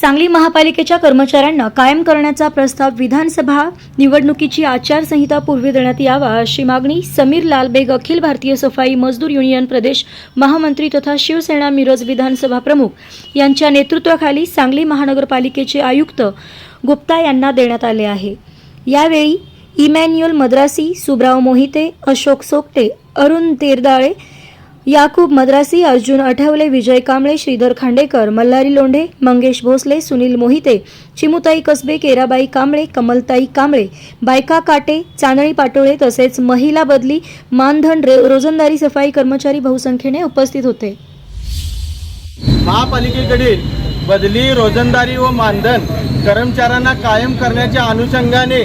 सांगली महापालिकेच्या कर्मचाऱ्यांना कायम करण्याचा प्रस्ताव विधानसभा निवडणुकीची आचारसंहिता पूर्वी देण्यात यावा अशी मागणी समीर लालबेग अखिल भारतीय सफाई मजदूर युनियन प्रदेश महामंत्री तथा शिवसेना मिरज विधानसभा प्रमुख यांच्या नेतृत्वाखाली सांगली महानगरपालिकेचे आयुक्त गुप्ता यांना देण्यात आले आहे. यावेळी इमॅन्युअल मद्रासी सुब्राव मोहिते अशोक सोकटे अरुण तेरदाळे याकूब मद्रासी अर्जुन आठवले विजय कांबळे श्रीधर खांडेकर मल्हारी लोंढे मंगेश भोसले सुनील मोहिते चिमुताई कसबे केराबाई कांबळे कमलताई कांबळे बायका काटे चांदणी पाटोळे तसेच महिला बदली मानधन रोजंदारी सफाई कर्मचारी बहुसंख्येने उपस्थित होते. महापालिकेकडील बदली रोजंदारी व मानधन कर्मचाऱ्यांना कायम करण्याच्या अनुषंगाने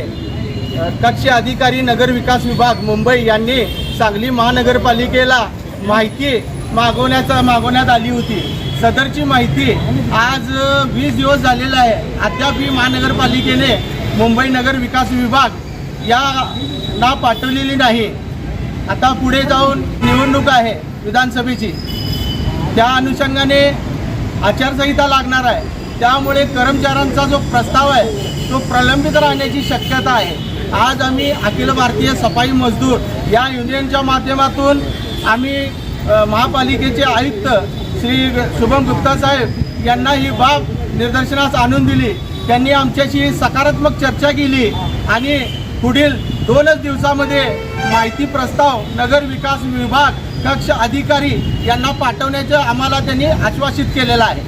कक्ष अधिकारी नगर विकास विभाग मुंबई यांनी सांगली महानगरपालिकेला माहिती मागवण्याचा मागवण्यात आली होती. सदरची माहिती आज वीस दिवस झालेला आहे. अद्यापही महानगरपालिकेने मुंबई नगर विकास विभाग या ना पाठवलेली नाही. आता पुढे जाऊन निवडणूक आहे विधानसभेची. त्या अनुषंगाने आचारसंहिता लागणार आहे. त्यामुळे कर्मचाऱ्यांचा जो प्रस्ताव आहे तो प्रलंबित राहण्याची शक्यता आहे. आज आम्ही अखिल भारतीय सफाई मजदूर या युनियनच्या माध्यमातून आम्ही महापालिकेचे आयुक्त श्री शुभम गुप्ता साहेब यांना ही बाब निदर्शनास आणून दिली. त्यांनी आमच्याशी सकारात्मक चर्चा केली आणि पुढील दोनच दिवसामध्ये माहिती प्रस्ताव नगर विकास विभाग कक्ष अधिकारी यांना पाठवण्याचं आम्हाला त्यांनी आश्वासित केलेलं आहे.